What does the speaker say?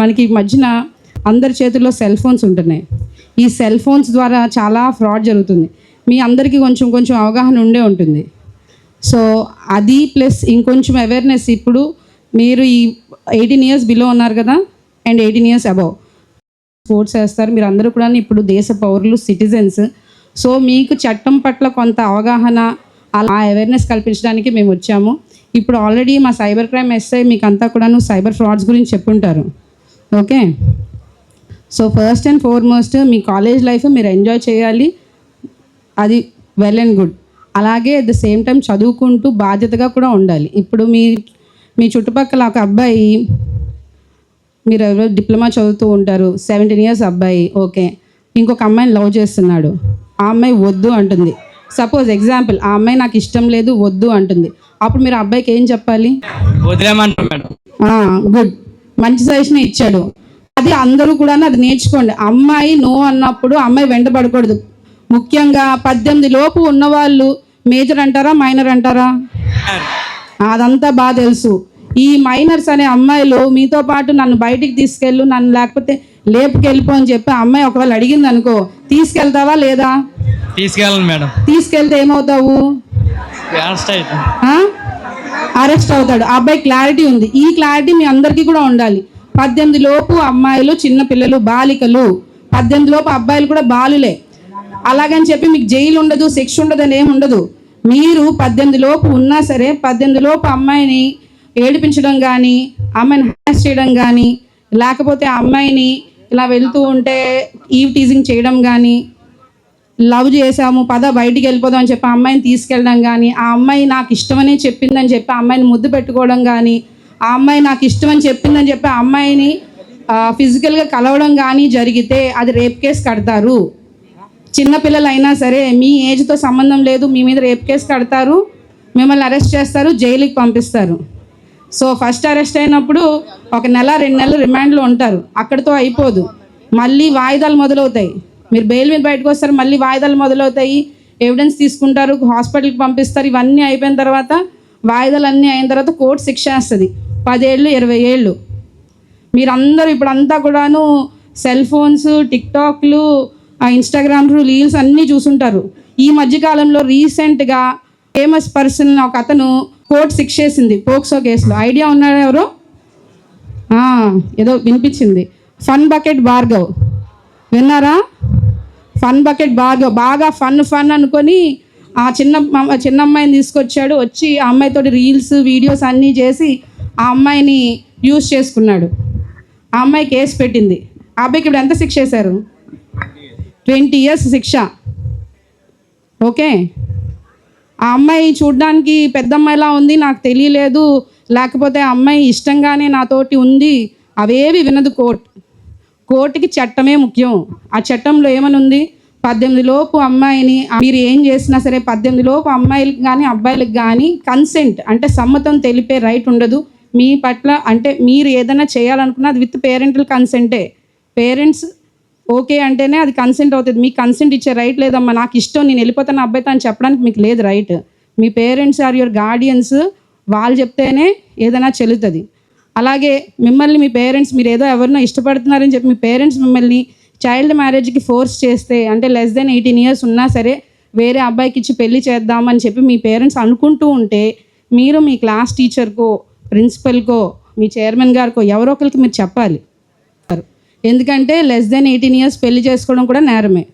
మనకి ఈ మధ్యన అందరి చేతుల్లో సెల్ ఫోన్స్ ఉంటున్నాయి. ఈ సెల్ ఫోన్స్ ద్వారా చాలా ఫ్రాడ్ జరుగుతుంది. మీ అందరికీ కొంచెం కొంచెం అవగాహన ఉండే ఉంటుంది. సో అది ప్లస్ ఇంకొంచెం అవేర్నెస్ ఇప్పుడు మీరు ఈ ఎయిటీన్ ఇయర్స్ బిలో ఉన్నారు కదా and eighteen years above sports వేస్తారు మీరు అందరూ కూడా ఇప్పుడు దేశ పౌరులు సిటిజన్స్ సో మీకు చట్టం పట్ల కొంత అవగాహన అలా అవేర్నెస్ కల్పించడానికి మేము వచ్చాము. ఇప్పుడు ఆల్రెడీ మా సైబర్ క్రైమ్ ఎస్ఐ మీకు అంతా కూడాను సైబర్ ఫ్రాడ్స్ గురించి చెప్పుంటారు. Okay so first and foremost me college life మీరు ఎంజాయ్ చేయాలి. అది వెల్ అండ్ గుడ్ అలాగే అట్ ద సేమ్ టైం చదువుకుంటూ బాధ్యతగా కూడా ఉండాలి. ఇప్పుడు మీ మీ చుట్టుపక్కల ఒక అబ్బాయి మీరు ఎవరో డిప్లొమా చదువుతూ ఉంటారు సెవెంటీన్ ఇయర్స్ అబ్బాయి ఓకే ఇంకొక అమ్మాయిని లవ్ చేస్తున్నాడు. ఆ అమ్మాయి వద్దు అంటుంది. సపోజ్ ఎగ్జాంపుల్ ఆ అమ్మాయి నాకు ఇష్టం లేదు వద్దు అంటుంది. అప్పుడు మీరు అబ్బాయికి ఏం చెప్పాలి? గుడ్ మంచి సజెషన్ ఇచ్చాడు. అది అందరూ కూడా అది నేర్చుకోండి. అమ్మాయి నో అన్నప్పుడు అమ్మాయి వెంటబడకూడదు ముఖ్యంగా పద్దెనిమిది లోపు ఉన్నవాళ్ళు మేజర్ అంటారా మైనర్ అంటారా? అదంతా బాగా తెలుసు. ఈ మైనర్స్ అనే అమ్మాయిలు మీతో పాటు నన్ను బయటికి తీసుకెళ్ళు నన్ను లేకపోతే లేపుకెళ్ళిపో అని చెప్పి అమ్మాయి ఒకవేళ అడిగింది అనుకో తీసుకెళ్తావా లేదా? తీసుకెళ్ళండి మేడం. తీసుకెళ్తే ఏమవుతావు? అరెస్ట్ అవుతాడు. ఆ అబ్బాయి క్లారిటీ ఉంది. ఈ క్లారిటీ మీ అందరికీ కూడా ఉండాలి. పద్దెనిమిది లోపు అమ్మాయిలు చిన్న పిల్లలు బాలికలు. పద్దెనిమిది లోపు అబ్బాయిలు కూడా బాలులే. అలాగని చెప్పి మీకు జైలు ఉండదు శిక్ష ఉండదు అని ఏమి ఉండదు. మీరు పద్దెనిమిది లోపు ఉన్నా సరే పద్దెనిమిది లోపు అమ్మాయిని ఏడిపించడం కానీ అమ్మాయిని హ్యాస్ చేయడం కానీ లేకపోతే ఆ అమ్మాయిని ఇలా వెళ్తూ ఉంటే ఈవ్ టీజింగ్ చేయడం కానీ లవ్ చేసాము పద బయటికి వెళ్ళిపోదాం అని చెప్పి ఆ అమ్మాయిని తీసుకెళ్ళడం కానీ ఆ అమ్మాయి నాకు ఇష్టమని చెప్పిందని చెప్పి ఆ అమ్మాయిని ముద్దు పెట్టుకోవడం కానీ ఆ అమ్మాయి నాకు ఇష్టమని చెప్పిందని చెప్పి ఆ అమ్మాయిని ఫిజికల్గా కలవడం కానీ జరిగితే అది రేప్ కేసు కడతారు. చిన్నపిల్లలైనా అయినా సరే మీ ఏజ్తో సంబంధం లేదు మీ మీద రేప్ కేసు కడతారు మిమ్మల్ని అరెస్ట్ చేస్తారు జైలుకి పంపిస్తారు. సో ఫస్ట్ అరెస్ట్ అయినప్పుడు ఒక నెల రెండు నెలలు రిమాండ్లో ఉంటారు. అక్కడితో అయిపోదు. మళ్ళీ వాయిదాలు మొదలవుతాయి. మీరు బెయిల్ మీద బయటకు వస్తారు మళ్ళీ వాయిదాలు మొదలవుతాయి. ఎవిడెన్స్ తీసుకుంటారు హాస్పిటల్కి పంపిస్తారు ఇవన్నీ అయిపోయిన తర్వాత వాయిదాలు అన్నీ అయిన తర్వాత కోర్టు శిక్ష వేస్తుంది. పదేళ్ళు ఇరవై ఏళ్ళు. మీరందరూ ఇప్పుడంతా కూడాను సెల్ ఫోన్స్ టిక్టాక్లు ఇన్స్టాగ్రామ్లు రీల్స్ అన్నీ చూసుంటారు. ఈ మధ్యకాలంలో రీసెంట్గా ఫేమస్ పర్సన్ ఒక అతను కోర్టు శిక్ష వేసింది పోక్సో కేసులో. ఐడియా ఉన్నారా ఎవరు? ఏదో వినిపించింది. Fun bucket Bhargav. విన్నారా? ఫన్ బకెట్ బాగా బాగా ఫన్ ఫన్ అనుకొని ఆ చిన్న చిన్న అమ్మాయిని తీసుకొచ్చాడు. వచ్చి ఆ అమ్మాయితో రీల్స్ వీడియోస్ అన్నీ చేసి ఆ అమ్మాయిని యూజ్ చేసుకున్నాడు. ఆ అమ్మాయి కేసు పెట్టింది. ఆ అబ్బాయికి ఇప్పుడు ఎంత శిక్ష వేశారు? ట్వంటీ ఇయర్స్ శిక్ష. ఓకే? ఆ అమ్మాయి చూడడానికి పెద్ద అమ్మాయిలా ఉంది నాకు తెలియలేదు. లేకపోతే ఆ అమ్మాయి ఇష్టంగానే నాతోటి ఉంది. అవేవి వినదు కోర్ట్. కోర్టుకి చట్టమే ముఖ్యం. ఆ చట్టంలో ఏమనుంది? పద్దెనిమిది లోపు అమ్మాయిని మీరు ఏం చేసినా సరే పద్దెనిమిది లోపు అమ్మాయిలకు కానీ అబ్బాయిలకు కానీ కన్సెంట్ అంటే సమ్మతం తెలిపే రైట్ ఉండదు. మీ పట్ల అంటే మీరు ఏదైనా చేయాలనుకున్నా అది విత్ పేరెంటల్ కన్సెంటే పేరెంట్స్ ఓకే అంటేనే అది కన్సెంట్ అవుతుంది. మీకు కన్సెంట్ ఇచ్చే రైట్ లేదమ్మా నాకు ఇష్టం నేను వెళ్ళిపోతాను అబ్బాయితో అని చెప్పడానికి మీకు లేదు రైట్ మీ పేరెంట్స్ ఆర్ యువర్ గార్డియన్స్ వాళ్ళు చెప్తేనే ఏదైనా చెల్లుతుంది. అలాగే మిమ్మల్ని మీ పేరెంట్స్ మీరు ఏదో ఎవరినో ఇష్టపడుతున్నారని చెప్పి మీ పేరెంట్స్ మిమ్మల్ని చైల్డ్ మ్యారేజ్కి ఫోర్స్ చేస్తే అంటే లెస్ దెన్ ఎయిటీన్ ఇయర్స్ ఉన్నా సరే వేరే అబ్బాయికి ఇచ్చి పెళ్ళి చేద్దామని చెప్పి మీ పేరెంట్స్ అనుకుంటూ ఉంటే మీరు మీ క్లాస్ టీచర్కో ప్రిన్సిపల్కో మీ చైర్మన్ గారికో ఎవరో ఒకరికి మీరు చెప్పాలి. ఎందుకంటే లెస్ దెన్ ఎయిటీన్ ఇయర్స్ పెళ్ళి చేసుకోవడం కూడా నేరమే.